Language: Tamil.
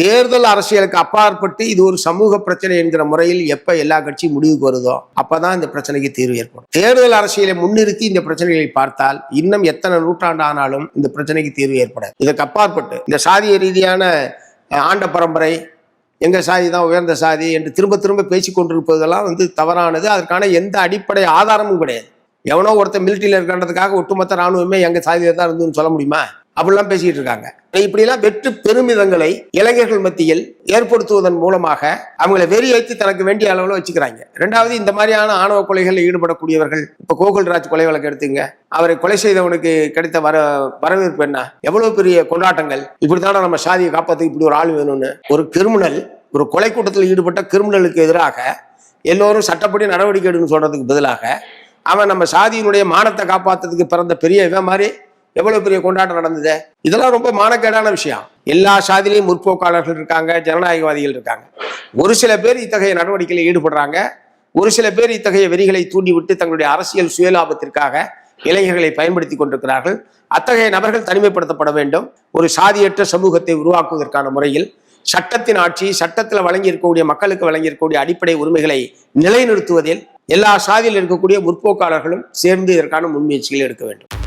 தேர்தல் அரசியலுக்கு அப்பாற்பட்டு இது ஒரு சமூக பிரச்சனை என்கிற முறையில் எப்ப எல்லா கட்சியும் முடிவுக்கு வருதோ அப்பதான் இந்த பிரச்சனைக்கு தீர்வு ஏற்படும். தேர்தல் அரசியலை முன்னிறுத்தி இந்த பிரச்சனைகளை பார்த்தால் இன்னும் எத்தனை நூற்றாண்டு ஆனாலும் இந்த பிரச்சனைக்கு தீர்வு ஏற்படாது. இதற்கு அப்பாற்பட்டு இந்த சாதிய ரீதியான ஆண்ட பரம்பரை எங்க சாதி தான் உயர்ந்த சாதி என்று திரும்ப திரும்ப பேசி கொண்டிருப்பதெல்லாம் வந்து தவறானது. அதற்கான எந்த அடிப்படை ஆதாரமும் கிடையாது. எவனோ ஒருத்தர் மிலிட்டரியில் இருக்கின்றதுக்காக ஒட்டுமொத்த ராணுவமே எங்க சாதியில தான் இருந்துன்னு சொல்ல முடியுமா? அப்படிலாம் பேசிட்டு இருக்காங்க. இப்படிலாம் வெற்று பெருமிதங்களை இளைஞர்கள் மத்தியில் ஏற்படுத்துவதன் மூலமாக அவங்களை வெறி வைத்து தனக்கு வேண்டிய அளவில் வச்சுக்கிறாங்க. ரெண்டாவது இந்த மாதிரியான ஆணவ கொலைகளில் ஈடுபடக்கூடியவர்கள் இப்ப கோகுல்ராஜ் கொலை வழக்கு எடுத்துங்க. அவரை கொலை செய்தவனுக்கு கிடைத்த வர வரவேற்பு என்ன? எவ்வளவு பெரிய கொண்டாட்டங்கள்? இப்படித்தான நம்ம சாதியை காப்பாற்ற இப்படி ஒரு ஆள் வேணும்னு. ஒரு கிரிமினல் ஒரு கொலை கூட்டத்தில் ஈடுபட்ட கிரிமினலுக்கு எதிராக எல்லோரும் சட்டப்படி நடவடிக்கை எடுன்னு சொல்றதுக்கு பதிலாக அவன் நம்ம சாதியினுடைய மானத்தை காப்பாற்றுறதுக்கு பிறந்த பெரிய இவன் மாதிரி எவ்வளவு பெரிய கொண்டாட்டம் நடந்தது? இதெல்லாம் ரொம்ப மானக்கேடான விஷயம். எல்லா சாதியிலையும் முற்போக்காளர்கள் இருக்காங்க ஜனநாயகவாதிகள் இருக்காங்க. ஒரு சில பேர் இத்தகைய நடவடிக்கையில் ஈடுபடுறாங்க. ஒரு சில பேர் இத்தகைய வெறிகளை தூண்டிவிட்டு தங்களுடைய அரசியல் சுயலாபத்திற்காக இளைஞர்களை பயன்படுத்தி கொண்டிருக்கிறார்கள். அத்தகைய நபர்கள் தனிமைப்படுத்தப்பட வேண்டும். ஒரு சாதியற்ற சமூகத்தை உருவாக்குவதற்கான முறையில் சட்டத்தின் ஆட்சி சட்டத்தில் வழங்கி இருக்கக்கூடிய மக்களுக்கு வழங்கி இருக்கக்கூடிய அடிப்படை உரிமைகளை நிலைநிறுத்துவதில் எல்லா சாதியில் இருக்கக்கூடிய முற்போக்காளர்களும் சேர்ந்து இதற்கான முன்முயற்சிகளை எடுக்க வேண்டும்.